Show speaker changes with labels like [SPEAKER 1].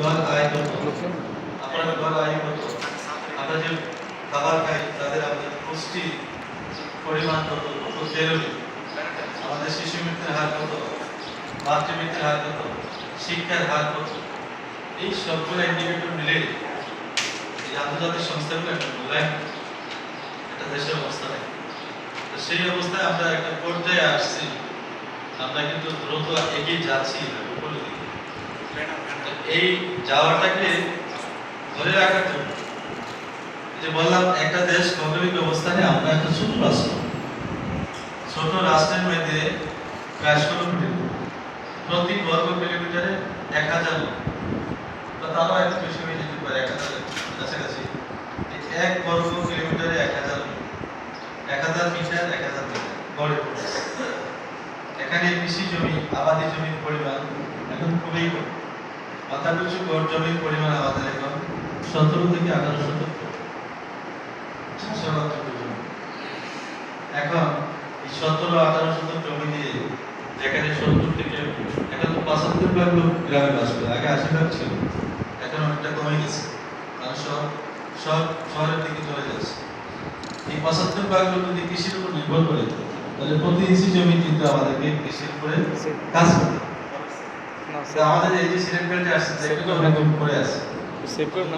[SPEAKER 1] গড় আয় কত আপনার গড় আয় কত আমরা যে খাবার খাই, তাদের আমাদের পুষ্টি পরিমাণ কত কত ক্যালোরি আমাদের শিশু মৃত্যুর হার কত? মাতৃ মৃত্যুর হার কত? শিক্ষার হার কত? এই সবগুলো ইন্ডিকেটর মিলে এই আন্তর্জাতিক সংস্থাগুলো একটা মূল্যায়ন, একটা দেশের অবস্থা নেই তো সেই অবস্থায় আমরা একটা পর্যায়ে আসছি। আমরা কিন্তু দ্রুত এগিয়ে যাচ্ছি। উপরের দিকে এই যাওয়াটাকে ধরে রাখার জন্য। যে বললাম, একটা দেশ ভৌগোলিক অবস্থানে, আমরা একটা ছোট রাষ্ট্র। ছোট রাষ্ট্রের মধ্যে প্রায় ষোলো কোটি প্রতি বর্গ কিলোমিটারে এক হাজার লোক। বা তারও একটু বেশি হয়ে যেতে পারে, এক হাজার কাছাকাছি। এক বর্গ কিলোমিটারে এক হাজার লোক। এক হাজার মিটার, এক হাজার মিটার গড়ে এখানে কৃষি জমি, আবাদি জমির পরিমাণ এখন খুবই কম। মাথা পিছু গড় জমির পরিমাণ আমাদের এখন সতেরো থেকে আঠারো শতক। এখন এই সতেরো, আঠারো শতক জমি দিয়ে যেখানে সত্তর থেকে এখন তো পঁচাত্তর ভাগ লোক গ্রামে বাস করে, আগে আশি ভাগ ছিল। এখন অনেকটা কমে গেছে। কারণ সব সব শহরের দিকে চলে যাচ্ছে। এই পঁচাত্তর ভাগ লোক যদি কৃষির উপর নির্ভর করে, তাহলে প্রতি ইঞ্চি জমি কিন্তু আমাদেরকে কৃষির উপরে কাজ করতে আমাদের এই যে সিলেক্ট করে আসছে সেগুলো অনেক করে আছে।
[SPEAKER 2] সেভ করে না